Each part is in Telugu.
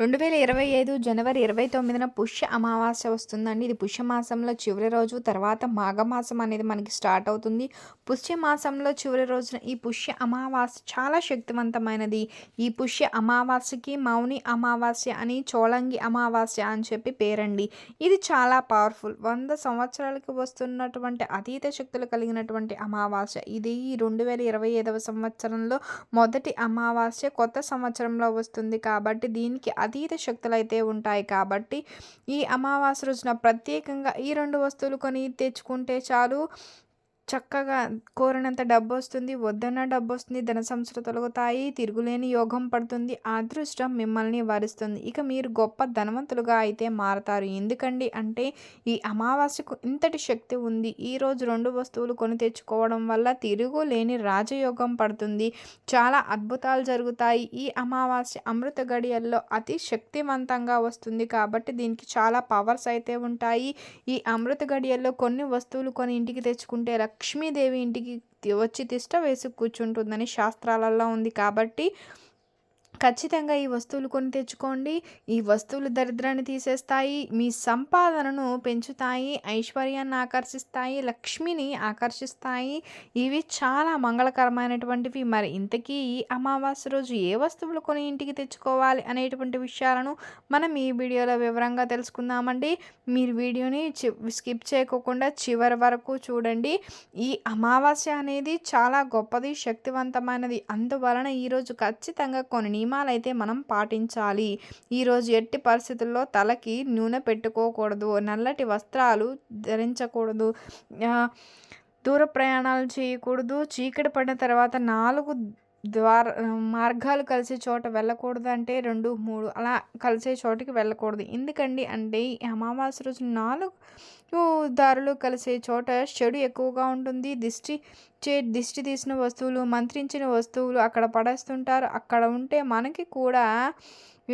రెండు వేల ఇరవై ఐదు జనవరి ఇరవై తొమ్మిదిన పుష్య అమావాస్య వస్తుందండి. ఇది పుష్యమాసంలో చివరి రోజు తర్వాత మాఘమాసం అనేది మనకి స్టార్ట్ అవుతుంది. పుష్యమాసంలో చివరి రోజున ఈ పుష్య అమావాస్య చాలా శక్తివంతమైనది. ఈ పుష్య అమావాస్యకి మౌని అమావాస్య అని చోళంగి అమావాస్య అని చెప్పి పేరండి. ఇది చాలా పవర్ఫుల్. వంద సంవత్సరాలకు వస్తున్నటువంటి అతీత శక్తులు కలిగినటువంటి అమావాస్య. ఇది రెండు వేల ఇరవై ఐదవ సంవత్సరంలో మొదటి అమావాస్య కొత్త సంవత్సరంలో వస్తుంది కాబట్టి దీనికి అతీత శక్తులు అయితే ఉంటాయి కాబట్టి ఈ అమావాస్య రోజున ప్రత్యేకంగా ఈ రెండు వస్తువులు కొని తెచ్చుకుంటే చాలు. చక్కగా కోరినంత డబ్బు వస్తుంది వద్దన్న డబ్బు వస్తుంది ధన సంస్థలు తొలగుతాయి తిరుగులేని యోగం పడుతుంది అదృష్టం మిమ్మల్ని వరిస్తుంది. ఇక మీరు గొప్ప ధనవంతులుగా అయితే మారతారు. ఎందుకండి అంటే ఈ అమావాస్యకు ఇంతటి శక్తి ఉంది. ఈరోజు రెండు వస్తువులు కొని తెచ్చుకోవడం వల్ల తిరుగులేని రాజయోగం పడుతుంది. చాలా అద్భుతాలు జరుగుతాయి. ఈ అమావాస్య అమృత గడియల్లో అతి శక్తివంతంగా వస్తుంది కాబట్టి దీనికి చాలా పవర్స్ అయితే ఉంటాయి. ఈ అమృత గడియల్లో కొన్ని వస్తువులు కొని ఇంటికి తెచ్చుకుంటే లక్ష్మీదేవి ఇంటికి వచ్చి తిష్ట వేసి కూర్చుంటుందని శాస్త్రాలలో ఉంది. కాబట్టి ఖచ్చితంగా ఈ వస్తువులు కొని తెచ్చుకోండి. ఈ వస్తువులు దరిద్రాన్ని తీసేస్తాయి. మీ సంపాదనను పెంచుతాయి. ఐశ్వర్యాన్ని ఆకర్షిస్తాయి. లక్ష్మిని ఆకర్షిస్తాయి. ఇవి చాలా మంగళకరమైనటువంటివి. మరి ఇంతకీ ఈ అమావాస్య రోజు ఏ వస్తువులు కొని ఇంటికి తెచ్చుకోవాలి అనేటువంటి విషయాలను మనం ఈ వీడియోలో వివరంగా తెలుసుకుందామండి. మీరు వీడియోని స్కిప్ చేయకోకుండా చివరి వరకు చూడండి. ఈ అమావాస్య అనేది చాలా గొప్పది శక్తివంతమైనది. అందువలన ఈరోజు ఖచ్చితంగా కొన్ని నియమాలైతే అయితే మనం పాటించాలి. ఈరోజు ఎట్టి పరిస్థితుల్లో తలకి నూనె పెట్టుకోకూడదు. నల్లటి వస్త్రాలు ధరించకూడదు. దూర ప్రయాణాలు చేయకూడదు. చీకటి పడిన తర్వాత నాలుగు ద్వార మార్గాలు కలిసే చోట వెళ్ళకూడదు అంటే రెండు మూడు అలా కలిసే చోటికి వెళ్ళకూడదు. ఎందుకండి అంటే ఈ అమావాస్య రోజు నాలుగు దారులు కలిసే చోట చెడు ఎక్కువగా ఉంటుంది. దిష్టి చే దిష్టి తీసిన వస్తువులు మంత్రించిన వస్తువులు అక్కడ పడేస్తుంటారు. అక్కడ ఉంటే మనకి కూడా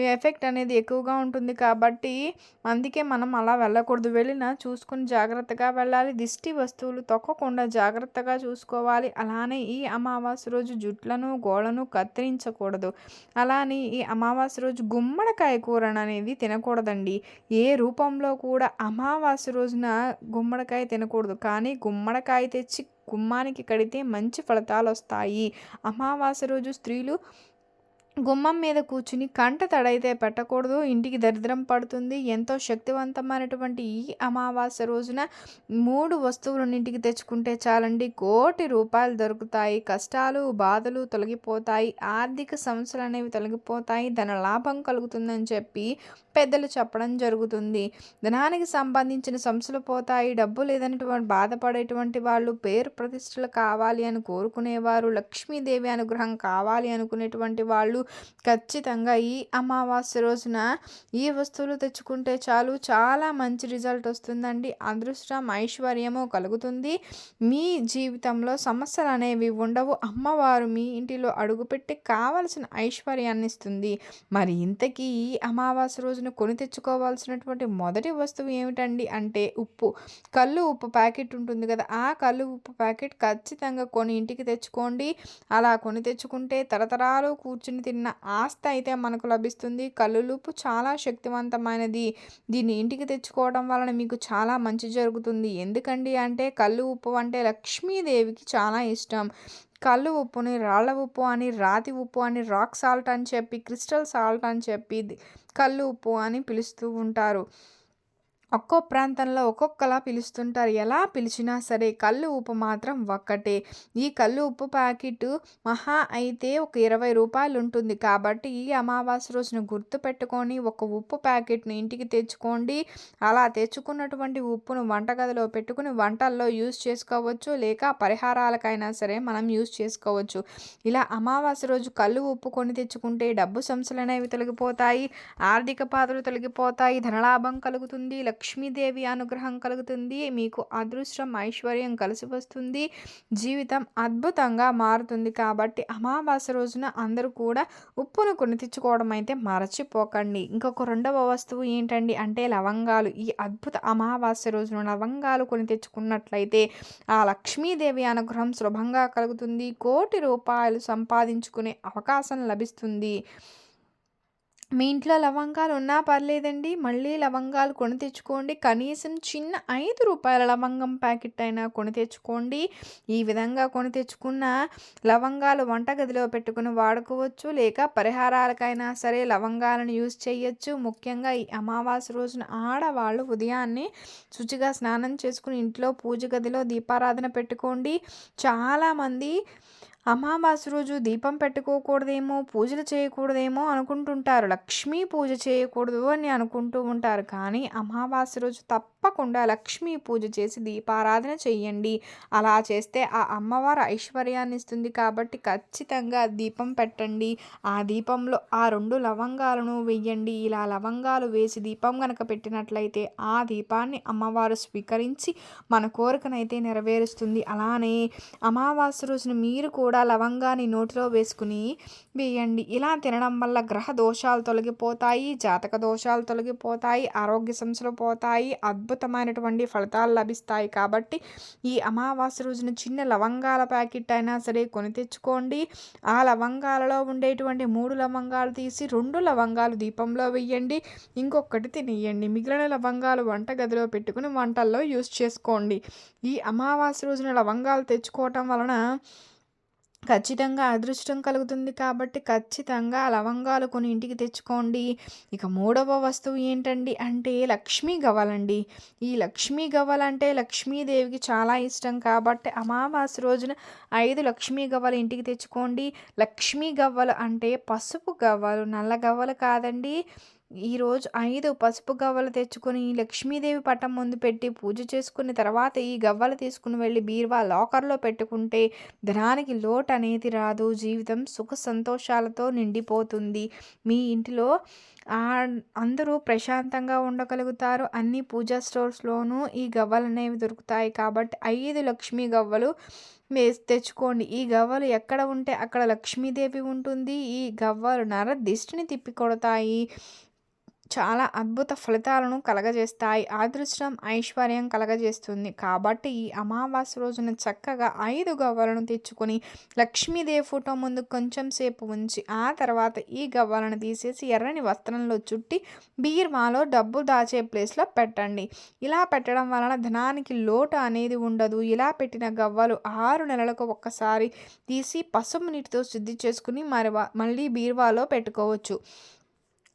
ఎఫెక్ట్ అనేది ఎక్కువగా ఉంటుంది కాబట్టి అందుకే మనం అలా వెళ్ళకూడదు. వెళ్ళినా చూసుకుని జాగ్రత్తగా వెళ్ళాలి. దిష్టి వస్తువులు తొక్కకుండా జాగ్రత్తగా చూసుకోవాలి. అలానే ఈ అమావాస్య రోజు జుట్లను గోళ్ళను కత్తిరించకూడదు. అలానే ఈ అమావాస్య రోజు గుమ్మడికాయ కూరను అనేది తినకూడదండి. ఏ రూపంలో కూడా అమావాస్య రోజున గుమ్మడికాయ తినకూడదు. కానీ గుమ్మడికాయ తెచ్చి గుమ్మానికి కడితే మంచి ఫలితాలు వస్తాయి. అమావాస్య రోజు స్త్రీలు గుమ్మం మీద కూర్చుని కంట తడైతే పెట్టకూడదు. ఇంటికి దరిద్రం పడుతుంది. ఎంతో శక్తివంతమైనటువంటి ఈ అమావాస్య రోజున మూడు వస్తువులను ఇంటికి తెచ్చుకుంటే చాలండి. కోటి రూపాయలు దొరుకుతాయి. కష్టాలు బాధలు తొలగిపోతాయి. ఆర్థిక సమస్యలు అనేవి తొలగిపోతాయి. ధన లాభం కలుగుతుందని చెప్పి పెద్దలు చెప్పడం జరుగుతుంది. ధనానికి సంబంధించిన సమస్యలు పోతాయి. డబ్బు లేదనేటువంటి బాధపడేటువంటి వాళ్ళు పేరు ప్రతిష్టలు కావాలి అని కోరుకునేవారు. లక్ష్మీదేవి అనుగ్రహం కావాలి అనుకునేటువంటి వాళ్ళు ఖచ్చితంగా ఈ అమావాస్య రోజున ఈ వస్తువులు తెచ్చుకుంటే చాలు. చాలా మంచి రిజల్ట్ వస్తుందండి. అదృష్టం ఐశ్వర్యము కలుగుతుంది. మీ జీవితంలో సమస్యలు అనేవి ఉండవు. అమ్మవారు మీ ఇంటిలో అడుగుపెట్టి కావలసిన ఐశ్వర్యాన్ని ఇస్తుంది. మరి ఇంతకీ ఈ అమావాస్య రోజున కొని తెచ్చుకోవాల్సినటువంటి మొదటి వస్తువు ఏమిటండి? అంటే ఉప్పు. కళ్ళు ఉప్పు ప్యాకెట్ ఉంటుంది కదా ఆ కళ్ళు ఉప్పు ప్యాకెట్ ఖచ్చితంగా కొని ఇంటికి తెచ్చుకోండి. అలా కొని తెచ్చుకుంటే తరతరాలు కూర్చుని తిన్న ఆస్తి అయితే మనకు లభిస్తుంది. కల్లులుపు చాలా శక్తివంతమైనది. దీన్ని ఇంటికి తెచ్చుకోవడం వలన మీకు చాలా మంచి జరుగుతుంది. ఎందుకండి అంటే కళ్ళు ఉప్పు అంటే లక్ష్మీదేవికి చాలా ఇష్టం. కళ్ళు ఉప్పుని రాళ్ళ ఉప్పు అని రాతి ఉప్పు అని రాక్ సాల్ట్ అని చెప్పి క్రిస్టల్ సాల్ట్ అని చెప్పి కళ్ళు ఉప్పు అని పిలుస్తూ ఉంటారు. ఒక్కో ప్రాంతంలో ఒక్కొక్కలా పిలుస్తుంటారు. ఎలా పిలిచినా సరే కళ్ళు ఉప్పు మాత్రం ఒక్కటే. ఈ కళ్ళు ఉప్పు ప్యాకెట్ మహా అయితే ఒక ఇరవై రూపాయలు ఉంటుంది. కాబట్టి ఈ అమావాస్య రోజును గుర్తు పెట్టుకొని ఒక ఉప్పు ప్యాకెట్ను ఇంటికి తెచ్చుకోండి. అలా తెచ్చుకున్నటువంటి ఉప్పును వంటగదిలో పెట్టుకుని వంటల్లో యూజ్ చేసుకోవచ్చు. లేక పరిహారాలకైనా సరే మనం యూజ్ చేసుకోవచ్చు. ఇలా అమావాస్య రోజు కళ్ళు ఉప్పు కొని తెచ్చుకుంటే డబ్బు సంస్థలు అనేవి తొలగిపోతాయి. ఆర్థిక పాత్రలు తొలగిపోతాయి. ధనలాభం కలుగుతుంది. లక్ష్మీదేవి అనుగ్రహం కలుగుతుంది. మీకు అదృష్టం ఐశ్వర్యం కలిసి వస్తుంది. జీవితం అద్భుతంగా మారుతుంది కాబట్టి అమావాస్య రోజున అందరూ కూడా ఉప్పును కొని తెచ్చుకోవడం అయితే మరచిపోకండి. ఇంకొక రెండవ వస్తువు ఏంటండి అంటే లవంగాలు. ఈ అద్భుత అమావాస్య రోజున లవంగాలు కొని తెచ్చుకున్నట్లయితే ఆ లక్ష్మీదేవి అనుగ్రహం సులభంగా కలుగుతుంది. కోటి రూపాయలు సంపాదించుకునే అవకాశం లభిస్తుంది. మీ ఇంట్లో లవంగాలు ఉన్నా పర్లేదండి. మళ్ళీ లవంగాలు కొని తెచ్చుకోండి. కనీసం చిన్న ఐదు రూపాయల లవంగం ప్యాకెట్ అయినా కొని తెచ్చుకోండి. ఈ విధంగా కొని తెచ్చుకున్న లవంగాలు వంటగదిలో పెట్టుకుని వాడుకోవచ్చు. లేక పరిహారాలకైనా సరే లవంగాలను యూజ్ చేయొచ్చు. ముఖ్యంగా ఈ అమావాస్య రోజున ఆడవాళ్ళు ఉదయాన్నే శుచిగా స్నానం చేసుకుని ఇంట్లో పూజ గదిలో దీపారాధన పెట్టుకోండి. చాలామంది అమావాస్య రోజు దీపం పెట్టుకోకూడదేమో పూజలు చేయకూడదేమో అనుకుంటుంటారు. లక్ష్మీ పూజ చేయకూడదు అని అనుకుంటూ ఉంటారు. కానీ అమావాస్య రోజు తప్పకుండా లక్ష్మీ పూజ చేసి దీపారాధన చెయ్యండి. అలా చేస్తే ఆ అమ్మవారు ఐశ్వర్యాన్ని ఇస్తుంది కాబట్టి ఖచ్చితంగా దీపం పెట్టండి. ఆ దీపంలో ఆ రెండు లవంగాలను వెయ్యండి ఇలా లవంగాలు వేసి దీపం కనుక పెట్టినట్లయితే ఆ దీపాన్ని అమ్మవారు స్వీకరించి మన కోరికనైతే నెరవేరుస్తుంది. అలానే అమావాస్య రోజున మీరు కూడా లవంగాన్ని నోటిలో వేసుకుని వేయండి. ఇలా తినడం వల్ల గ్రహ దోషాలు తొలగిపోతాయి జాతక దోషాలు తొలగిపోతాయి ఆరోగ్య సమస్యలు పోతాయి అద్భుతమైనటువంటి ఫలితాలు లభిస్తాయి. కాబట్టి ఈ అమావాస్య రోజున చిన్న లవంగాల ప్యాకెట్ అయినా సరే కొని తెచ్చుకోండి. ఆ లవంగాలలో ఉండేటువంటి మూడు లవంగాలు తీసి రెండు లవంగాలు దీపంలో వేయండి ఇంకొకటి తినేయండి. మిగిలిన లవంగాలు వంట గదిలో పెట్టుకుని వంటల్లో యూస్ చేసుకోండి. ఈ అమావాస్య రోజున లవంగాలు తెచ్చుకోవటం వలన ఖచ్చితంగా అదృష్టం కలుగుతుంది కాబట్టి ఖచ్చితంగా లవంగాలు కొని ఇంటికి తెచ్చుకోండి. ఇక మూడవ వస్తువు ఏంటండి అంటే లక్ష్మీ గవ్వలండి. ఈ లక్ష్మీ గవ్వలంటే లక్ష్మీదేవికి చాలా ఇష్టం కాబట్టి అమావాస్య రోజున ఐదు లక్ష్మీ గవ్వలు ఇంటికి తెచ్చుకోండి. లక్ష్మీ గవ్వలు అంటే పసుపు గవ్వలు నల్ల గవ్వలు కాదండి. ఈరోజు ఐదు పసుపు గవ్వలు తెచ్చుకొని లక్ష్మీదేవి పట్టం ముందు పెట్టి పూజ చేసుకున్న తర్వాత ఈ గవ్వలు తీసుకుని వెళ్ళి బీరువా లాకర్లో పెట్టుకుంటే ధనానికి లోటు అనేది రాదు. జీవితం సుఖ సంతోషాలతో నిండిపోతుంది. మీ ఇంటిలో అందరూ ప్రశాంతంగా ఉండగలుగుతారు. అన్ని పూజా స్టోర్స్లోనూ ఈ గవ్వలు అనేవి దొరుకుతాయి. కాబట్టి ఐదు లక్ష్మీ గవ్వలు వేసి తెచ్చుకోండి. ఈ గవ్వలు ఎక్కడ ఉంటే అక్కడ లక్ష్మీదేవి ఉంటుంది. ఈ గవ్వలు నర దిష్టిని తిప్పి కొడతాయి. చాలా అద్భుత ఫలితాలను కలగజేస్తాయి. అదృష్టం ఐశ్వర్యం కలగజేస్తుంది. కాబట్టి ఈ అమావాస్య రోజున చక్కగా ఐదు గవ్వలను తెచ్చుకొని లక్ష్మీదేవి ఫోటో ముందు కొంచెం సేపు ఉంచి ఆ తర్వాత ఈ గవ్వలను తీసేసి ఎర్రని వస్త్రంలో చుట్టి బీర్మాలో డబ్బు దాచే ప్లేస్లో పెట్టండి. ఇలా పెట్టడం వలన ధనానికి లోటు అనేది ఉండదు. ఇలా పెట్టిన గవ్వలు ఆరు నెలలకు ఒక్కసారి తీసి పసుపు నీటితో శుద్ధి చేసుకుని మరి మళ్ళీ బీర్వాలో పెట్టుకోవచ్చు.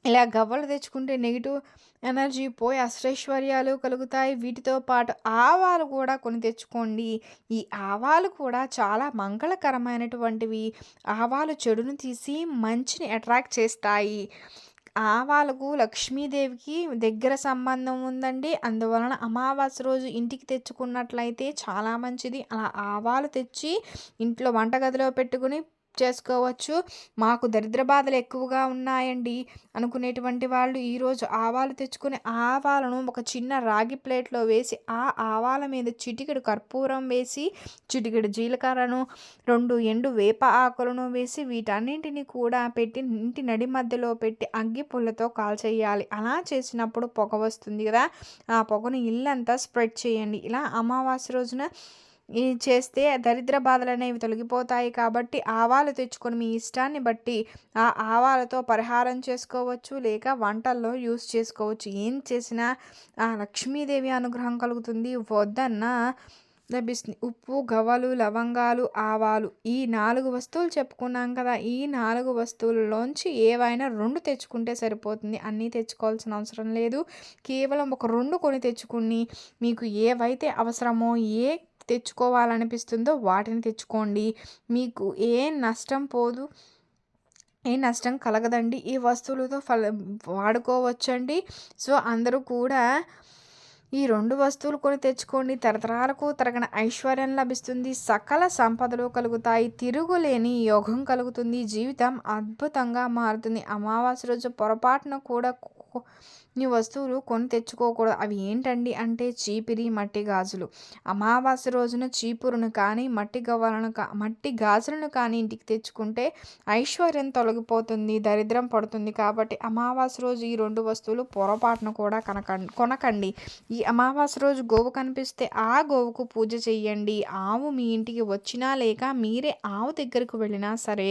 ఇలా గవ్వలు తెచ్చుకుంటే నెగిటివ్ ఎనర్జీ పోయి అష్టైశ్వర్యాలు కలుగుతాయి. వీటితో పాటు ఆవాలు కూడా కొని తెచ్చుకోండి. ఈ ఆవాలు కూడా చాలా మంగళకరమైనటువంటివి. ఆవాలు చెడును తీసి మంచిని అట్రాక్ట్ చేస్తాయి. ఆవాలకు లక్ష్మీదేవికి దగ్గర సంబంధం ఉందండి. అందువలన అమావాస్య రోజు ఇంటికి తెచ్చుకున్నట్లయితే చాలా మంచిది. అలా ఆవాలు తెచ్చి ఇంట్లో వంటగదిలో పెట్టుకుని చేసుకోవచ్చు. మాకు దరిద్ర బాధలు ఎక్కువగా ఉన్నాయండి. అనుకునేటువంటి వాళ్ళు ఈరోజు ఆవాలు తెచ్చుకుని ఆవాలను ఒక చిన్న రాగి ప్లేట్లో వేసి ఆ ఆవాల మీద చిటికెడు కర్పూరం వేసి చిటికెడు జీలకర్రను రెండు ఎండు వేప ఆకులను వేసి వీటన్నింటిని కూడా పెట్టి ఇంటి నడి మధ్యలో పెట్టి అగ్గి పుల్లతో కాల్చేయాలి. అలా చేసినప్పుడు పొగ వస్తుంది కదా. ఆ పొగను ఇల్లంతా స్ప్రెడ్ చేయండి. ఇలా అమావాస్య రోజున ఈ చేస్తే దరిద్ర బాధలు అనేవి తొలగిపోతాయి కాబట్టి ఆవాలు తెచ్చుకొని మీ ఇష్టాన్ని బట్టి ఆ ఆవాలతో పరిహారం చేసుకోవచ్చు లేక వంటల్లో యూస్ చేసుకోవచ్చు. ఏం చేసినా ఆ లక్ష్మీదేవి అనుగ్రహం కలుగుతుంది. వద్దన్న లభిస్తుంది. ఉప్పు గవ్వలు లవంగాలు ఆవాలు ఈ నాలుగు వస్తువులు చెప్పుకున్నాం కదా ఈ నాలుగు వస్తువులలోంచి ఏవైనా రెండు తెచ్చుకుంటే సరిపోతుంది. అన్నీ తెచ్చుకోవాల్సిన అవసరం లేదు. కేవలం ఒక రెండు కొని తెచ్చుకుని మీకు ఏవైతే అవసరమో ఏ తెచ్చుకోవాలనిపిస్తుందో వాటిని తెచ్చుకోండి. మీకు ఏ నష్టం పోదు ఏ నష్టం కలగదండి. ఈ వస్తువులతో ఫల వాడుకోవచ్చండి. సో అందరూ కూడా ఈ రెండు వస్తువులు కొని తెచ్చుకోండి. తరతరాలకు తరగని ఐశ్వర్యం లభిస్తుంది. సకల సంపదలు కలుగుతాయి. తిరుగులేని యోగం కలుగుతుంది. జీవితం అద్భుతంగా మారుతుంది. అమావాస్య రోజు పొరపాటున కూడా నీ వస్తువులు కొని తెచ్చుకోకూడదు. అవి ఏంటండి అంటే చీపిరి మట్టి గాజులు. అమావాస్య రోజున చీపురును కానీ మట్టి గవ్వలను కా మట్టి గాజులను కానీ ఇంటికి తెచ్చుకుంటే ఐశ్వర్యం తొలగిపోతుంది దరిద్రం పడుతుంది. కాబట్టి అమావాస్య రోజు ఈ రెండు వస్తువులు పొరపాటును కూడా కనకండి కొనకండి. ఈ అమావాస్య రోజు గోవు కనిపిస్తే ఆ గోవుకు పూజ చెయ్యండి. ఆవు మీ ఇంటికి వచ్చినా లేక మీరే ఆవు దగ్గరకు వెళ్ళినా సరే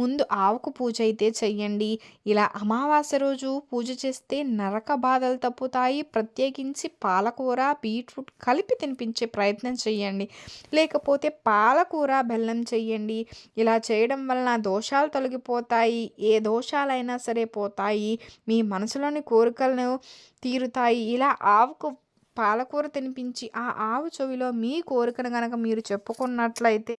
ముందు ఆవుకు పూజ అయితే చెయ్యండి. ఇలా అమావాస్య రోజు పూజ చేస్తే నర నరక బాధలు తప్పుతాయి. ప్రత్యేకించి పాలకూర బీట్రూట్ కలిపి తినిపించే ప్రయత్నం చేయండి లేకపోతే పాలకూర బెల్లం చేయండి ఇలా చేయడం వలన దోషాలు తొలగిపోతాయి. ఏ దోషాలైనా సరే పోతాయి. మీ మనసులోని కోరికలను తీరుతాయి. ఇలా ఆవుకు పాలకూర తినిపించి ఆ ఆవు చెవిలో మీ కోరికను కనుక మీరు చెప్పుకున్నట్లయితే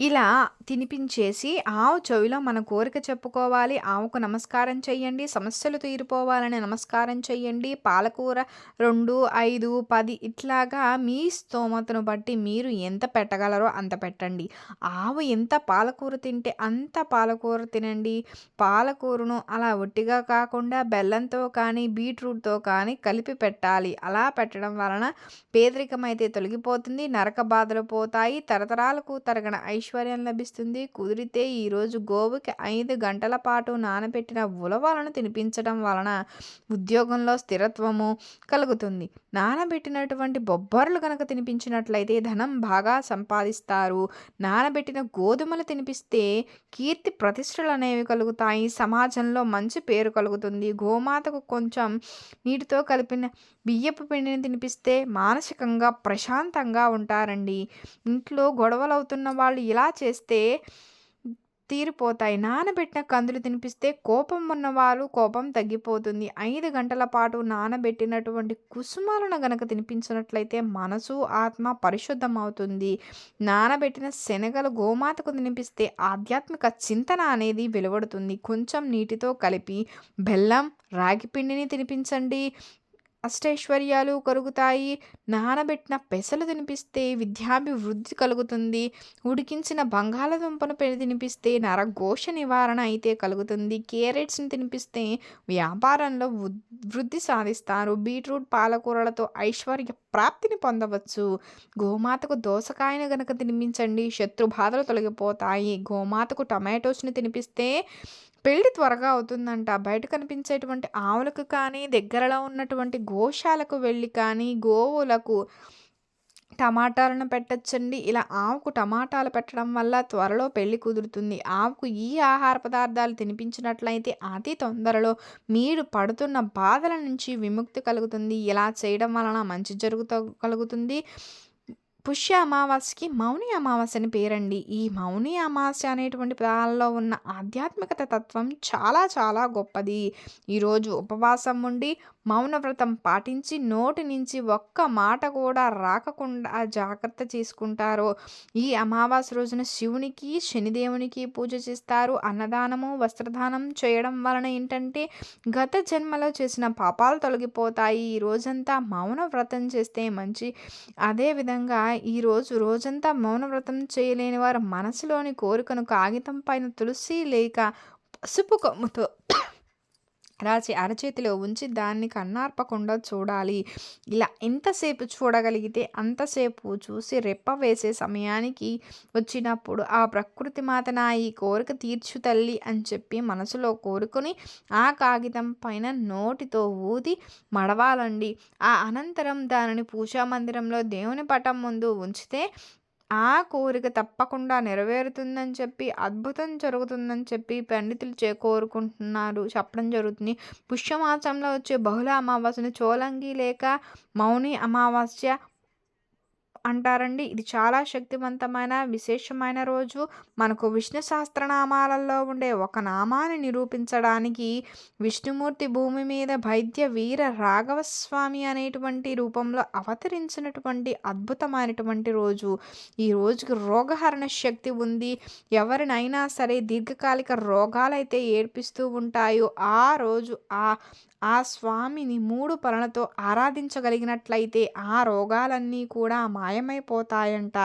ఇలా తినిపించేసి ఆవు చెవిలో మన కోరిక చెప్పుకోవాలి ఆవుకు నమస్కారం చెయ్యండి సమస్యలు తీరిపోవాలని నమస్కారం చెయ్యండి పాలకూర రెండు ఐదు పది ఇట్లాగా మీ స్తోమతను బట్టి మీరు ఎంత పెట్టగలరో అంత పెట్టండి. ఆవు ఎంత పాలకూర తింటే అంత పాలకూర తినండి. పాలకూరను అలా ఒట్టిగా కాకుండా బెల్లంతో కానీ బీట్రూట్తో కానీ కలిపి పెట్టాలి. అలా పెట్టడం వలన పేదరికం అయితే తొలగిపోతుంది నరక బాధలు పోతాయి తరతరాలకు తరగన ఐశ్వర్యం ఐశ్వర్యం లభిస్తుంది. కుదిరితే ఈరోజు గోవుకి ఐదు గంటల పాటు నానబెట్టిన ఉలవలను తినిపించడం వలన ఉద్యోగంలో స్థిరత్వము కలుగుతుంది. నానబెట్టినటువంటి బొబ్బర్లు కనుక తినిపించినట్లయితే ధనం బాగా సంపాదిస్తారు. నానబెట్టిన గోధుమలు తినిపిస్తే కీర్తి ప్రతిష్టలు అనేవి కలుగుతాయి. సమాజంలో మంచి పేరు కలుగుతుంది. గోమాతకు కొంచెం నీటితో కలిపిన బియ్యపు పిండిని తినిపిస్తే మానసికంగా ప్రశాంతంగా ఉంటారండి. ఇంట్లో గొడవలు అవుతున్న వాళ్ళు ఇలా చేస్తే తీరిపోతాయి. నానబెట్టిన కందులు తినిపిస్తే కోపం ఉన్నవారు కోపం తగ్గిపోతుంది. ఐదు గంటల పాటు నానబెట్టినటువంటి కుసుమాలను గనక తినిపించినట్లయితే మనసు ఆత్మ పరిశుద్ధం అవుతుంది నానబెట్టిన శనగలు గోమాతకు తినిపిస్తే ఆధ్యాత్మిక చింతన అనేది వెలువడుతుంది. కొంచెం నీటితో కలిపి బెల్లం రాగి పిండిని తినిపించండి. అష్టైశ్వర్యాలు కలుగుతాయి నానబెట్టిన పెసలు తినిపిస్తే విద్యాభివృద్ధి కలుగుతుంది. ఉడికించిన బంగాళదుంపను పె తినిపిస్తే నరఘోష నివారణ అయితే కలుగుతుంది. క్యారెట్స్ని తినిపిస్తే వ్యాపారంలో వృద్ధి సాధిస్తారు. బీట్రూట్ పాలకూరలతో ఐశ్వర్య ప్రాప్తిని పొందవచ్చు. గోమాతకు దోసకాయను గనక తినిపించండి. శత్రు బాధలు తొలగిపోతాయి. గోమాతకు టమాటోస్ని తినిపిస్తే పెళ్ళి త్వరగా అవుతుందంట. బయట కనిపించేటువంటి ఆవులకు కానీ దగ్గరలో ఉన్నటువంటి గోశాలకు వెళ్ళి కానీ గోవులకు టమాటాలను పెట్టచ్చండి. ఇలా ఆవుకు టమాటాలు పెట్టడం వల్ల త్వరలో పెళ్ళి కుదురుతుంది. ఆవుకు ఈ ఆహార పదార్థాలు తినిపించినట్లయితే అతి తొందరలో మీరు పడుతున్న బాధల నుంచి విముక్తి కలుగుతుంది. ఇలా చేయడం వలన మంచి జరుగుతూ కలుగుతుంది. పుష్య అమావాస్యకి మౌని అమావాస్య అని పేరండి. ఈ మౌని అమావాస్య అనేటువంటి పదాలలో ఉన్న ఆధ్యాత్మికత తత్వం చాలా చాలా గొప్పది. ఈరోజు ఉపవాసం ఉండి మౌనవ్రతం పాటించి నోటి నుంచి ఒక్క మాట కూడా రాకకుండా జాగ్రత్త చేసుకుంటారో. ఈ అమావాస్య రోజున శివునికి శనిదేవునికి పూజ చేస్తారు. అన్నదానము వస్త్రదానం చేయడం వలన ఏంటంటే గత జన్మలో చేసిన పాపాలు తొలగిపోతాయి. ఈ రోజంతా మౌన వ్రతం చేస్తే మంచి. అదేవిధంగా ఈరోజు రోజంతా మౌన వ్రతం చేయలేని వారు మనసులోని కోరికను కాగితం పైన తులసి లేక పసుపు కొమ్ముతో రాసి అరచేతిలో ఉంచి దాన్ని కన్నార్పకుండా చూడాలి. ఇలా ఎంతసేపు చూడగలిగితే అంతసేపు చూసి రెప్ప వేసే సమయానికి వచ్చినప్పుడు ఆ ప్రకృతి మాత నా ఈ కోరిక తీర్చు తల్లి అని చెప్పి మనసులో కోరుకొని ఆ కాగితం పైన నోటితో ఊది మడవాలండి. ఆ అనంతరం దానిని పూజా మందిరంలో దేవుని పటం ముందు ఉంచితే ఆ కోరిక తప్పకుండా నెరవేరుతుందని చెప్పి అద్భుతం జరుగుతుందని చెప్పి పండితులు చే కోరుకుంటున్నారు. చెప్పడం జరుగుతుంది. పుష్యమాసంలో వచ్చే బహుళ అమావాస్యను చోలంగి లేక మౌని అమావాస్య అంటారండి. ఇది చాలా శక్తివంతమైన విశేషమైన రోజు. మనకు విష్ణు సహస్రనామాలలో ఉండే ఒక నామాన్ని నిరూపించడానికి విష్ణుమూర్తి భూమి మీద వైద్య వీర రాఘవస్వామి అనేటువంటి రూపంలో అవతరించినటువంటి అద్భుతమైనటువంటి రోజు. ఈ రోజుకి రోగహరణ శక్తి ఉంది. ఎవరినైనా సరే దీర్ఘకాలిక రోగాలైతే ఏడ్పిస్తూ ఉంటాయో ఆ రోజు ఆ ఆ స్వామిని మూడు పనులతో ఆరాధించగలిగినట్లయితే ఆ రోగాలన్నీ కూడా మాయమైపోతాయంట.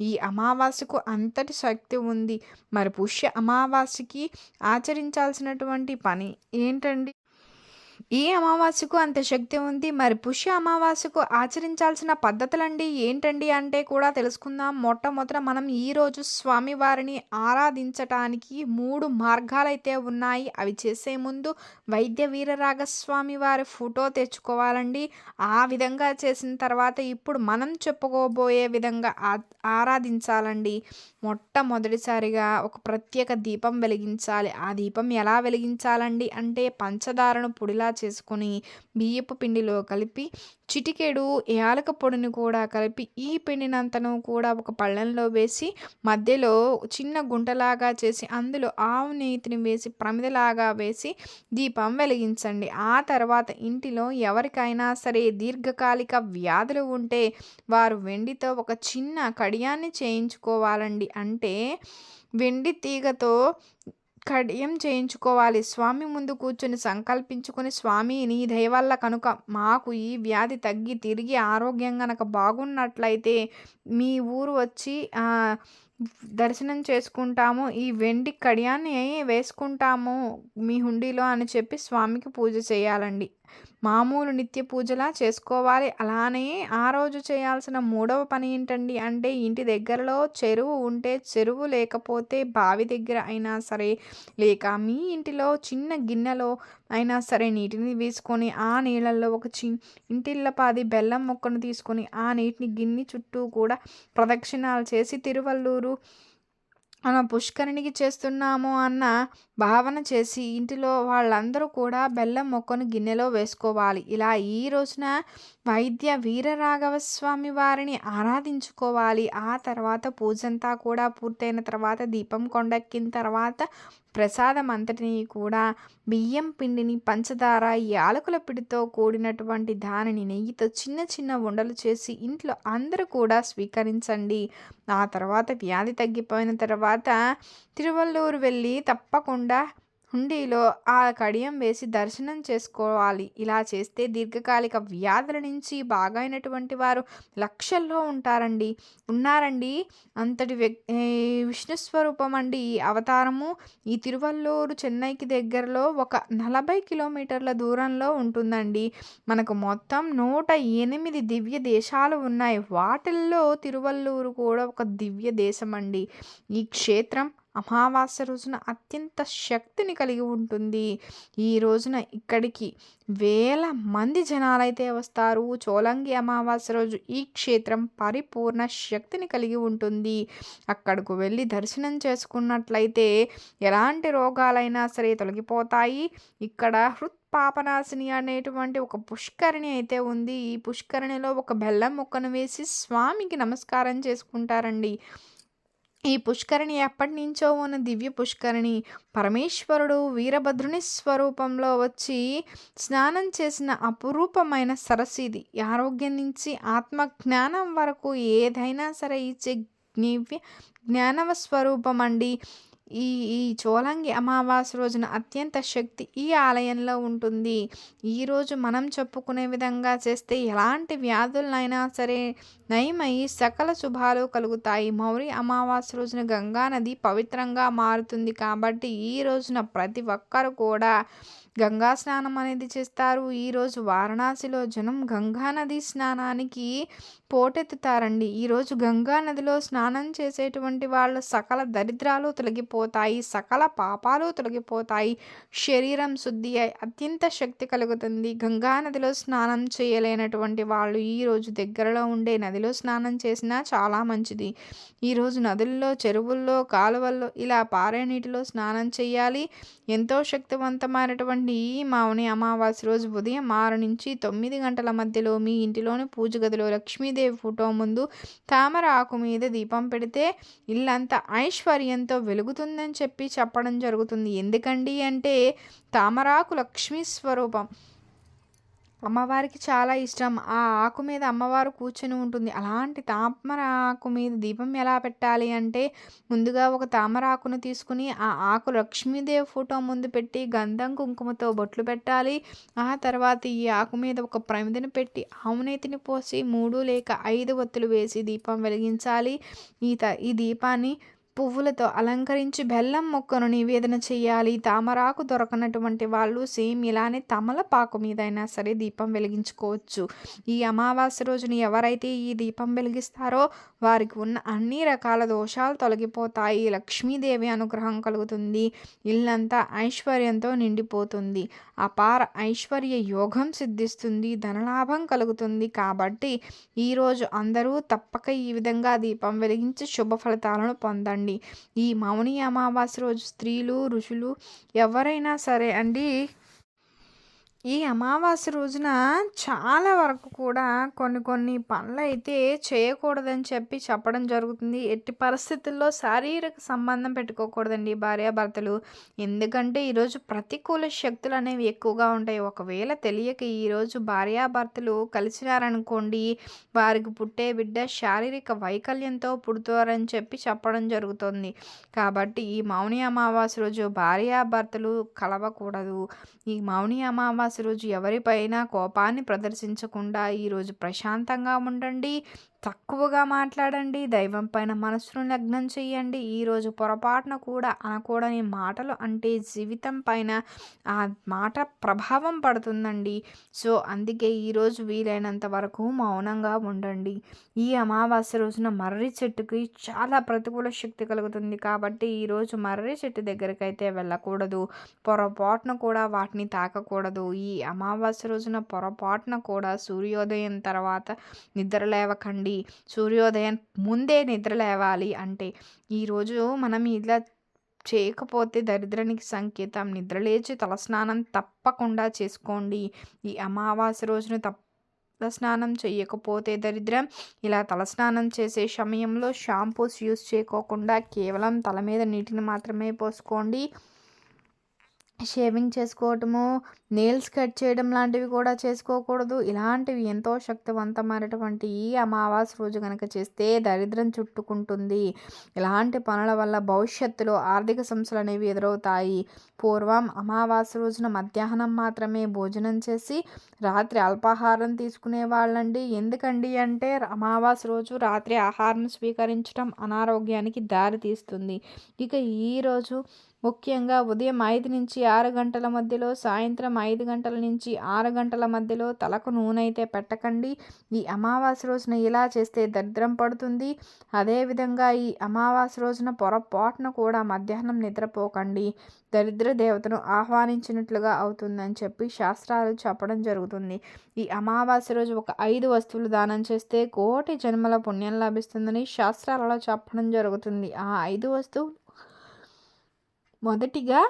ఈ అమావాస్యకు అంతటి శక్తి ఉంది. మరి పుష్య అమావాస్యకి ఆచరించాల్సినటువంటి పని ఏంటండి? ఈ అమావాస్యకు అంత శక్తి ఉంది? మరి పుష్య అమావాస్యకు ఆచరించాల్సిన పద్ధతులండి ఏంటండి అంటే కూడా తెలుసుకుందాం. మొట్టమొదట మనం ఈరోజు స్వామివారిని ఆరాధించటానికి మూడు మార్గాలైతే ఉన్నాయి. అవి చేసే ముందు వైద్య వీరరాగస్వామి వారి ఫోటో తెచ్చుకోవాలండి. ఆ విధంగా చేసిన తర్వాత ఇప్పుడు మనం చెప్పుకోబోయే విధంగా ఆరాధించాలండి. మొట్టమొదటిసారిగా ఒక ప్రత్యేక దీపం వెలిగించాలి. ఆ దీపం ఎలా వెలిగించాలండి అంటే పంచదారను పొడిలా చేసుకొని బియ్యపు పిండిలో కలిపి చిటికెడు యాలక పొడిని కూడా కలిపి ఈ పిండినంతను కూడా ఒక పళ్ళెంలో వేసి మధ్యలో చిన్న గుంటలాగా చేసి అందులో ఆవు నేతిని వేసి ప్రమిదలాగా వేసి దీపం వెలిగించండి. ఆ తర్వాత ఇంటిలో ఎవరికైనా సరే దీర్ఘకాలిక వ్యాధులు ఉంటే వారు వెండితో ఒక చిన్న కడియాన్ని చేయించుకోవాలండి. అంటే వెండి తీగతో కడియం చేయించుకోవాలి. స్వామి ముందు కూర్చుని సంకల్పించుకుని స్వామి నీ దయవల్ల కనుక మాకు ఈ వ్యాధి తగ్గి తిరిగి ఆరోగ్యం కనుక బాగున్నట్లయితే మీ ఊరు వచ్చి దర్శనం చేసుకుంటాము. ఈ వెండి కడియాన్ని వేసుకుంటాము మీ హుండీలో అని చెప్పి స్వామికి పూజ చేయాలండి. మామూలు నిత్య పూజలా చేసుకోవాలి. అలానే ఆ రోజు చేయాల్సిన మూడవ పని ఏంటండి అంటే ఇంటి దగ్గరలో చెరువు ఉంటే చెరువు లేకపోతే బావి దగ్గర అయినా సరే లేక మీ ఇంటిలో చిన్న గిన్నెలో అయినా సరే నీటిని వేసుకొని ఆ నీళ్ళల్లో ఒక చి ఇంటిల్లపాది బెల్లం మొక్కను తీసుకొని ఆ నీటిని గిన్నె చుట్టూ కూడా ప్రదక్షిణాలు చేసి తిరువల్లూరు మనం పుష్కరిణికి చేస్తున్నాము అన్న భావన చేసి ఇంటిలో వాళ్ళందరూ కూడా బెల్లం మొక్కను గిన్నెలో వేసుకోవాలి. ఇలా ఈ రోజున వైద్య వీరరాఘవ స్వామి వారిని ఆరాధించుకోవాలి. ఆ తర్వాత పూజంతా కూడా పూర్తయిన తర్వాత దీపం కొండెక్కిన తర్వాత ప్రసాదం అంతటిని కూడా బియ్యం పిండిని పంచదార యాలకుల పిడితో కూడినటువంటి దానిని నెయ్యితో చిన్న చిన్న ఉండలు చేసి ఇంట్లో అందరూ కూడా స్వీకరించండి. ఆ తర్వాత వ్యాధి తగ్గిపోయిన తర్వాత తిరువల్లూరు వెళ్ళి తప్పకుండా హుండీలో ఆ కడియం వేసి దర్శనం చేసుకోవాలి. ఇలా చేస్తే దీర్ఘకాలిక వ్యాధుల నుంచి బాగైనటువంటి వారు లక్షల్లో ఉంటారండి. ఉన్నారండి. అంతటి విష్ణు స్వరూపం అండి. ఈ అవతారము ఈ తిరువల్లూరు చెన్నైకి దగ్గరలో ఒక నలభై కిలోమీటర్ల దూరంలో ఉంటుందండి. మనకు మొత్తం నూట ఎనిమిది దివ్య దేశాలు ఉన్నాయి. వాటిల్లో తిరువల్లూరు కూడా ఒక దివ్య దేశం అండి ఈ క్షేత్రం అమావాస్య రోజున అత్యంత శక్తిని కలిగి ఉంటుంది. ఈ రోజున ఇక్కడికి వేల మంది జనాలైతే వస్తారు. చోలంగి అమావాస్య రోజు ఈ క్షేత్రం పరిపూర్ణ శక్తిని కలిగి ఉంటుంది. అక్కడకు వెళ్ళి దర్శనం చేసుకున్నట్లయితే ఎలాంటి రోగాలైనా సరే తొలగిపోతాయి. ఇక్కడ హృత్ పాపనాశిని అనేటువంటి ఒక పుష్కరిణి అయితే ఉంది. ఈ పుష్కరిణిలో ఒక బెల్లం మొక్కను వేసి స్వామికి నమస్కారం చేసుకుంటారండి. ఈ పుష్కరిణి ఎప్పటి నుంచో ఉన్న దివ్య పుష్కరిణి. పరమేశ్వరుడు వీరభద్రుని స్వరూపంలో వచ్చి స్నానం చేసిన అపురూపమైన సరస్సిది ఆరోగ్యం నుంచి ఆత్మ జ్ఞానం వరకు ఏదైనా సరే ఇచ్చే దివ్య జ్ఞానవ స్వరూపం అండి. ఈ ఈ చోలంగి అమావాస్య రోజున అత్యంత శక్తి ఈ ఆలయంలో ఉంటుంది. ఈరోజు మనం చెప్పుకునే విధంగా చేస్తే ఎలాంటి వ్యాధులనైనా సరే నయమై సకల శుభాలు కలుగుతాయి. మౌరి అమావాస్య రోజున గంగా నది పవిత్రంగా మారుతుంది కాబట్టి ఈ రోజున ప్రతి ఒక్కరు కూడా గంగా స్నానం అనేది చేస్తారు. ఈరోజు వారణాసిలో జనం గంగా నది స్నానానికి పోటెత్తుతారండి. ఈరోజు గంగా నదిలో స్నానం చేసేటువంటి వాళ్ళ సకల దరిద్రాలు తొలగిపోతాయి సకల పాపాలు తొలగిపోతాయి. శరీరం శుద్ధి అయి అత్యంత శక్తి కలుగుతుంది. గంగా నదిలో స్నానం చేయలేనటువంటి వాళ్ళు ఈరోజు దగ్గరలో ఉండే నదిలో స్నానం చేసినా చాలా మంచిది. ఈరోజు నదుల్లో చెరువుల్లో కాలువల్లో ఇలా పారే నీటిలో స్నానం చేయాలి. ఎంతో శక్తివంతమైనటువంటి ఈ మావుని అమావాస్య రోజు ఉదయం ఆరు నుంచి తొమ్మిది గంటల మధ్యలో మీ ఇంటిలోని పూజ గదిలో లక్ష్మీదేవి ఫోటో ముందు తామర ఆకు మీద దీపం పెడితే ఇల్లంతా ఐశ్వర్యంతో వెలుగుతుందని చెప్పి చెప్పడం జరుగుతుంది. ఎందుకండి అంటే తామరాకు లక్ష్మీ స్వరూపం. అమ్మవారికి చాలా ఇష్టం. ఆ ఆకు మీద అమ్మవారు కూర్చొని ఉంటుంది. అలాంటి తామర ఆకు మీద దీపం ఎలా పెట్టాలి అంటే ముందుగా ఒక తామర ఆకును తీసుకుని ఆ ఆకు లక్ష్మీదేవి ఫోటో ముందు పెట్టి గంధం కుంకుమతో బొట్లు పెట్టాలి. ఆ తర్వాత ఈ ఆకు మీద ఒక ప్రమిదను పెట్టి ఆవునేతిని పోసి మూడు లేక ఐదు ఒత్తులు వేసి దీపం వెలిగించాలి. ఈ త ఈ దీపాన్ని పువ్వులతో అలంకరించి బెల్లం మొక్కను నివేదన చేయాలి. తామరాకు దొరకనటువంటి వాళ్ళు సేమ్ ఇలానే తమలపాకు మీద అయినా సరే దీపం వెలిగించుకోవచ్చు. ఈ అమావాస్య రోజున ఎవరైతే ఈ దీపం వెలిగిస్తారో వారికి ఉన్న అన్ని రకాల దోషాలు తొలగిపోతాయి. లక్ష్మీదేవి అనుగ్రహం కలుగుతుంది. ఇల్లంతా ఐశ్వర్యంతో నిండిపోతుంది. అపార ఐశ్వర్య యోగం సిద్ధిస్తుంది. ధనలాభం కలుగుతుంది. కాబట్టి ఈరోజు అందరూ తప్పక ఈ విధంగా దీపం వెలిగించి శుభ ఫలితాలను పొందండి. ఈ మౌని అమావాస్య రోజు స్త్రీలు ఋషులు ఎవరైనా సరే అండి ఈ అమావాస్య రోజున చాలా వరకు కూడా కొన్ని కొన్ని పనులు అయితే చేయకూడదని చెప్పి చెప్పడం జరుగుతుంది. ఎట్టి పరిస్థితుల్లో శారీరక సంబంధం పెట్టుకోకూడదండి భార్యాభర్తలు. ఎందుకంటే ఈరోజు ప్రతికూల శక్తులు అనేవి ఎక్కువగా ఉంటాయి. ఒకవేళ తెలియక ఈరోజు భార్యాభర్తలు కలిసినారనుకోండి వారికి పుట్టే బిడ్డ శారీరక వైకల్యంతో పుడుతారని చెప్పి చెప్పడం జరుగుతుంది. కాబట్టి ఈ మౌని అమావాస్య రోజు భార్యాభర్తలు కలవకూడదు. ఈ మౌని అమావాస్య రోజు ఎవరిపైనా కోపాన్ని ప్రదర్శించకుండా ఈరోజు ప్రశాంతంగా ఉండండి. తక్కువగా మాట్లాడండి దైవం పైన మనసును లగ్నం చేయండి. ఈరోజు పొరపాటున కూడా అనకూడని మాటలు అంటే జీవితం పైన ఆ మాట ప్రభావం పడుతుందండి. సో అందుకే ఈరోజు వీలైనంత వరకు మౌనంగా ఉండండి. ఈ అమావాస్య రోజున మర్రి చెట్టుకి చాలా ప్రతికూల శక్తి కలుగుతుంది కాబట్టి ఈరోజు మర్రి చెట్టు దగ్గరికి అయితే వెళ్ళకూడదు. పొరపాటున కూడా వాటిని తాకకూడదు. ఈ అమావాస్య రోజున పొరపాటున కూడా సూర్యోదయం తర్వాత నిద్ర లేవకండి సూర్యోదయం ముందే నిద్ర లేవాలి అంటే ఈరోజు మనం ఇలా చేయకపోతే దరిద్రానికి సంకేతం. నిద్రలేచి తలస్నానం తప్పకుండా చేసుకోండి. ఈ అమావాస్య రోజున తప్ప తలస్నానం చేయకపోతే దరిద్రం. ఇలా తలస్నానం చేసే సమయంలో షాంపూస్ యూస్ చేయకోకుండా కేవలం తల మీద నీటిని మాత్రమే పోసుకోండి. షేవింగ్ చేసుకోవటము నెయిల్స్ కట్ చేయడం లాంటివి కూడా చేసుకోకూడదు. ఇలాంటివి ఎంతో శక్తివంతమైనటువంటి ఈ అమావాస్య రోజు కనుక చేస్తే దరిద్రం చుట్టుకుంటుంది. ఇలాంటి పనుల వల్ల భవిష్యత్తులో ఆర్థిక సమస్యలు అనేవి ఎదురవుతాయి. పూర్వం అమావాస్య రోజున మధ్యాహ్నం మాత్రమే భోజనం చేసి రాత్రి అల్పాహారం తీసుకునే వాళ్ళండి. ఎందుకండి అంటే అమావాస్య రోజు రాత్రి ఆహారం స్వీకరించడం అనారోగ్యానికి దారి తీస్తుంది ఇక ఈరోజు ముఖ్యంగా ఉదయం ఐదు నుంచి ఆరు గంటల మధ్యలో సాయంత్రం ఐదు గంటల నుంచి ఆరు గంటల మధ్యలో తలకు నూనె అయితే పెట్టకండి. ఈ అమావాస్య రోజున ఇలా చేస్తే దరిద్రం పడుతుంది. అదేవిధంగా ఈ అమావాస్య రోజున పొరపాటున కూడా మధ్యాహ్నం నిద్రపోకండి. దరిద్ర దేవతను ఆహ్వానించినట్లుగా అవుతుందని చెప్పి శాస్త్రాలు చెప్పడం జరుగుతుంది. ఈ అమావాస్య రోజు ఒక ఐదు వస్తువులు దానం చేస్తే కోటి జన్మల పుణ్యం లభిస్తుందని శాస్త్రాలలో చెప్పడం జరుగుతుంది. ఆ ఐదు వస్తువులు మొదటిగా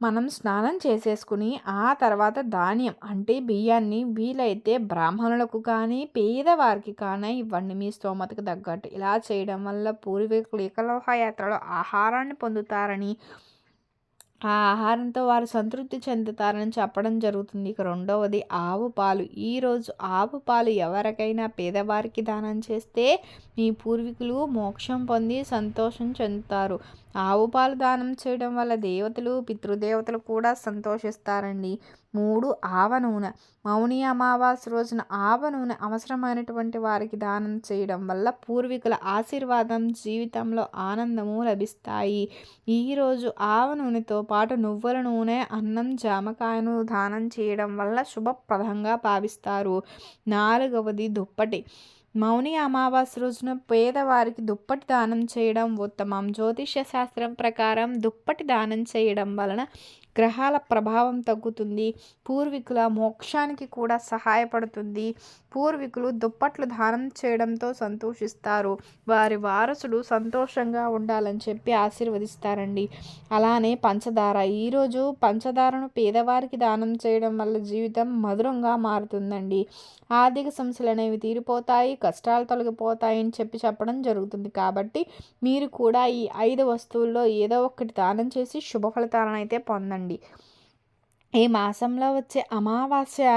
మనం స్నానం చేసేసుకుని ఆ తర్వాత ధాన్యం అంటే బియ్యాన్ని వీలైతే బ్రాహ్మణులకు కానీ పేదవారికి కానీ ఇవ్వండి మీ స్తోమతకు తగ్గట్టు. ఇలా చేయడం వల్ల పూర్వీకులు ఏకలోహయాత్రలో ఆహారాన్ని పొందుతారని ఆ ఆహారంతో వారు సంతృప్తి చెందుతారని చెప్పడం జరుగుతుంది. ఇక రెండవది ఆవు పాలు. ఈరోజు ఆవు పాలు ఎవరికైనా పేదవారికి దానం చేస్తే మీ పూర్వీకులు మోక్షం పొంది సంతోషం చెందుతారు. ఆవు పాలు దానం చేయడం వల్ల దేవతలు పితృదేవతలు కూడా సంతోషిస్తారండి. మూడు ఆవ నూనె. మౌని అమావాస్య రోజున ఆవ నూనె అవసరమైనటువంటి వారికి దానం చేయడం వల్ల పూర్వీకుల ఆశీర్వాదం జీవితంలో ఆనందము లభిస్తాయి. ఈరోజు ఆవ నూనెతో పాటు నువ్వుల నూనె అన్నం జామకాయను దానం చేయడం వల్ల శుభప్రదంగా భావిస్తారు. నాలుగవది దుప్పటి. మౌని అమావాస్య రోజున పేదవారికి దుప్పటి దానం చేయడం ఉత్తమం. జ్యోతిష్య శాస్త్రం ప్రకారం దుప్పటి దానం చేయడం వలన గ్రహాల ప్రభావం తగ్గుతుంది పూర్వీకుల మోక్షానికి కూడా సహాయపడుతుంది. పూర్వీకులు దుప్పట్లు దానం చేయడంతో సంతోషిస్తారు. వారి వారసుడు సంతోషంగా ఉండాలని చెప్పి ఆశీర్వదిస్తారండి. అలానే పంచదార. ఈరోజు పంచదారను పేదవారికి దానం చేయడం వల్ల జీవితం మధురంగా మారుతుందండి. ఆర్థిక సమస్యలు అనేవి తీరిపోతాయి కష్టాలు తొలగిపోతాయి అని చెప్పి చెప్పడం జరుగుతుంది. కాబట్టి మీరు కూడా ఈ ఐదు వస్తువుల్లో ఏదో ఒకటి దానం చేసి శుభ ఫలితాలను అయితే పొందండి. ఈ మాసంలో వచ్చే అమావాస్య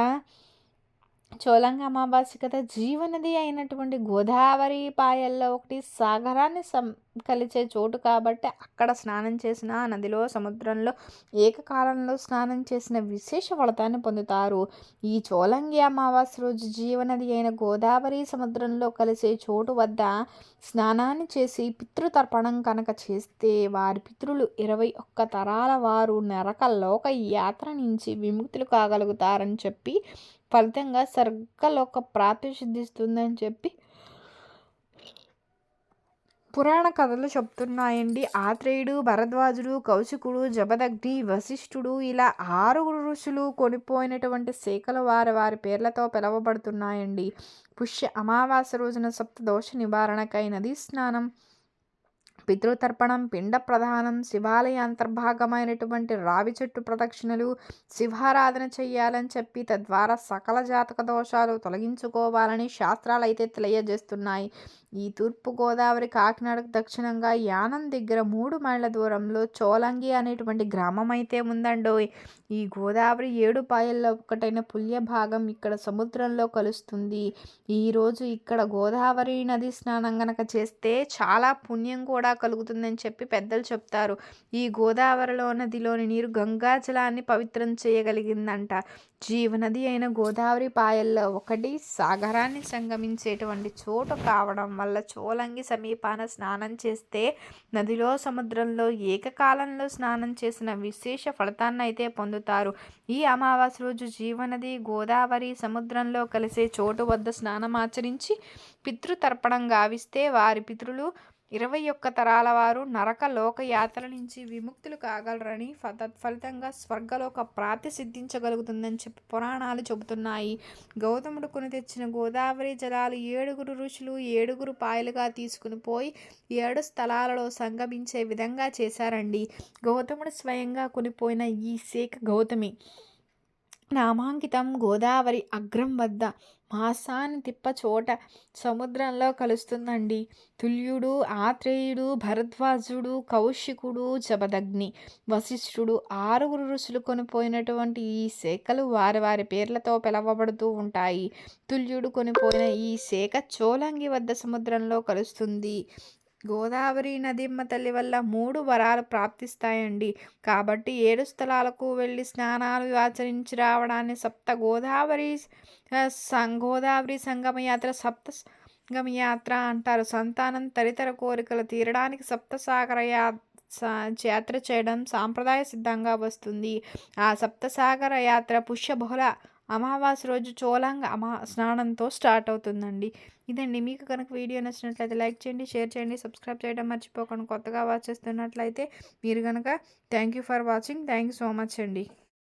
చోళంగ అమావాస్య కథ జీవనది అయినటువంటి గోదావరి పాయల్లో ఒకటి సాగరాన్ని సం కలిచే చోటు కాబట్టి అక్కడ స్నానం చేసిన నదిలో సముద్రంలో ఏకకాలంలో స్నానం చేసిన విశేష ఫలితాన్ని పొందుతారు. ఈ చోళంగి అమావాస్య రోజు జీవనది అయిన గోదావరి సముద్రంలో కలిసే చోటు వద్ద స్నానాన్ని చేసి పితృతర్పణం కనుక చేస్తే వారి పితృలు ఇరవై ఒక్క తరాల వారు నరక లోక యాత్ర నుంచి విముక్తులు కాగలుగుతారని చెప్పి ఫలితంగా స్వర్గలోక ఒక ప్రాతిషిద్ధిస్తుందని చెప్పి పురాణ కథలు చెప్తున్నాయండి. ఆత్రేయుడు భరద్వాజుడు కౌశికుడు జబదగ్ని వశిష్ఠుడు ఇలా ఆరుగురు ఋషులు కొనిపోయినటువంటి శాఖలు వారి వారి పేర్లతో పిలవబడుతున్నాయండి. పుష్య అమావాస్య రోజున సప్తదోష నివారణకై నదీ స్నానం. పితృతర్పణం పిండ ప్రధానం శివాలయ అంతర్భాగమైనటువంటి రావి చెట్టు ప్రదక్షిణలు శివారాధన చెయ్యాలని చెప్పి తద్వారా సకల జాతక దోషాలు తొలగించుకోవాలని శాస్త్రాలు అయితే తెలియజేస్తున్నాయి. ఈ తూర్పుగోదావరి కాకినాడకు దక్షిణంగా యానం దగ్గర మూడు మైళ్ళ దూరంలో చోలంగి అనేటువంటి గ్రామం అయితే ఉందండో ఈ గోదావరి ఏడు పాయల్లో ఒకటైన పుల్య భాగం ఇక్కడ సముద్రంలో కలుస్తుంది. ఈరోజు ఇక్కడ గోదావరి నది స్నానం గనక చేస్తే చాలా పుణ్యం కూడా కలుగుతుందని చెప్పి పెద్దలు చెప్తారు. ఈ గోదావరిలో నదిలోని నీరు గంగా జలాన్ని పవిత్రం చేయగలిగిందంట. జీవనది అయిన గోదావరి పాయల్లో ఒకటి. సాగరాన్ని సంగమించేటువంటి చోటు కావడం వల్ల చోలంగి సమీపాన స్నానం చేస్తే నదిలో సముద్రంలో ఏకకాలంలో స్నానం చేసిన విశేష ఫలితాన్ని అయితే పొందుతారు. ఈ అమావాస్య రోజు జీవనది గోదావరి సముద్రంలో కలిసే చోటు వద్ద స్నానం ఆచరించి పితృతర్పణం గావిస్తే వారి పితృలు ఇరవై ఒక్క తరాల వారు నరక లోకయాత్ర నుంచి విముక్తులు కాగలరని తత్ఫలితంగా స్వర్గలోక ప్రాప్తి సిద్ధించగలుగుతుందని చెప్పి పురాణాలు చెబుతున్నాయి. గౌతముడు కొని తెచ్చిన గోదావరి జలాలు ఏడుగురు ఋషులు ఏడుగురు పాయలుగా తీసుకుని పోయి ఏడు స్థలాలలో సంగమించే విధంగా చేశారండి. గౌతముడు స్వయంగా కొనిపోయిన ఈ శేఖ గౌతమి నామాంకితం గోదావరి అగ్రం వద్ద మాసాన్ని తిప్ప చోట సముద్రంలో కలుస్తుందండి. తుల్యుడు ఆత్రేయుడు భరద్వాజుడు కౌశికుడు జపదగ్ని వశిష్ఠుడు ఆరుగురు ఋషులు కొనిపోయినటువంటి ఈ శాఖలు వారి వారి పేర్లతో పిలవబడుతూ ఉంటాయి. తుల్యుడు కొనిపోయిన ఈ శాఖ చోలంగి వద్ద సముద్రంలో కలుస్తుంది. గోదావరి నదిమ్మ తల్లి వల్ల మూడు వరాలు ప్రాప్తిస్తాయండి. కాబట్టి ఏడు స్థలాలకు వెళ్ళి స్నానాలు ఆచరించి రావడాన్ని సప్త గోదావరి గోదావరి సంగమయాత్ర సప్త సంగమయాత్ర అంటారు. సంతానం తదితర కోరికలు తీరడానికి సప్తసాగర యా యాత్ర చేయడం సాంప్రదాయ సిద్ధంగా వస్తుంది. ఆ సప్తసాగర యాత్ర పుష్యబహుళ అమావాస్య రోజు చోళంగ అమా స్నానంతో స్టార్ట్ అవుతుందండి. ఇదండి. మీకు కనుక వీడియో నచ్చినట్లయితే లైక్ చేయండి షేర్ చేయండి సబ్స్క్రైబ్ చేయడం మర్చిపోకండి కొత్తగా వాచ్ చేస్తున్నట్లయితే మీరు కనుక thank you for watching. Thank you so much అండి.